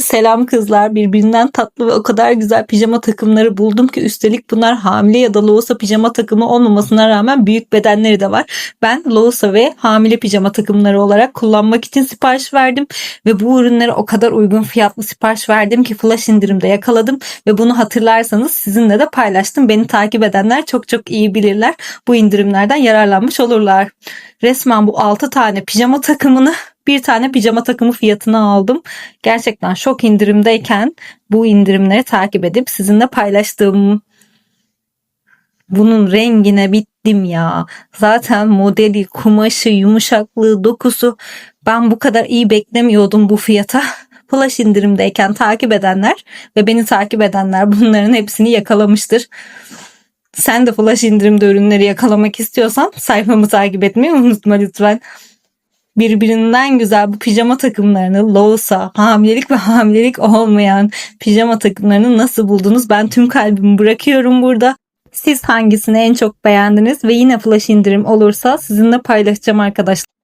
Selam kızlar. Birbirinden tatlı ve o kadar güzel pijama takımları buldum ki üstelik bunlar hamile ya da loğusa pijama takımı olmamasına rağmen büyük bedenleri de var. Ben loğusa ve hamile pijama takımları olarak kullanmak için sipariş verdim ve bu ürünleri o kadar uygun fiyatlı sipariş verdim ki flash indirimde yakaladım ve bunu hatırlarsanız sizinle de paylaştım. Beni takip edenler çok çok iyi bilirler. Bu indirimlerden yararlanmış olurlar. Resmen bu 6 tane pijama takımını bir tane pijama takımı fiyatına aldım. Gerçekten şok indirimdeyken bu indirimleri takip edip sizinle paylaştım. Bunun rengine bittim ya. Zaten modeli, kumaşı, yumuşaklığı, dokusu ben bu kadar iyi beklemiyordum bu fiyata. Flash indirimdeyken takip edenler ve beni takip edenler bunların hepsini yakalamıştır. Sen de flash indirimde ürünleri yakalamak istiyorsan sayfamı takip etmeyi unutma lütfen birbirinden güzel bu pijama takımlarını Loğusa, hamilelik ve hamilelik olmayan pijama takımlarını nasıl buldunuz? Ben tüm kalbimi bırakıyorum burada. Siz hangisini en çok beğendiniz ve yine flash indirim olursa sizinle paylaşacağım arkadaşlar.